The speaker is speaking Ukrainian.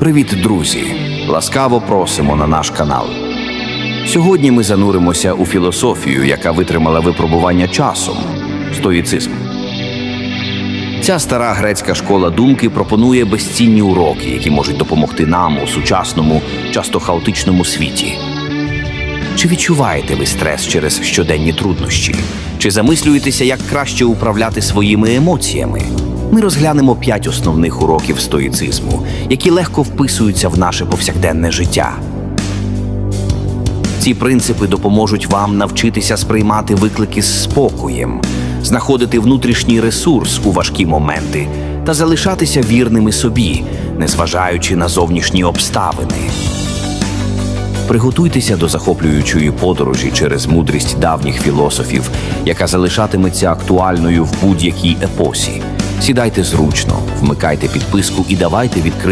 Привіт, друзі! Ласкаво просимо на наш канал. Сьогодні ми зануримося у філософію, яка витримала випробування часом стоїцизм. Ця стара грецька школа думки пропонує безцінні уроки, які можуть допомогти нам у сучасному, часто хаотичному світі. Чи відчуваєте ви стрес через щоденні труднощі? Чи замислюєтеся, як краще управляти своїми емоціями? Ми розглянемо п'ять основних уроків стоїцизму, які легко вписуються в наше повсякденне життя. Ці принципи допоможуть вам навчитися сприймати виклики з спокоєм, знаходити внутрішній ресурс у важкі моменти та залишатися вірними собі, незважаючи на зовнішні обставини. Приготуйтеся до захоплюючої подорожі через мудрість давніх філософів, яка залишатиметься актуальною в будь-якій епосі. Сідайте зручно, вмикайте підписку і давайте відкриємо.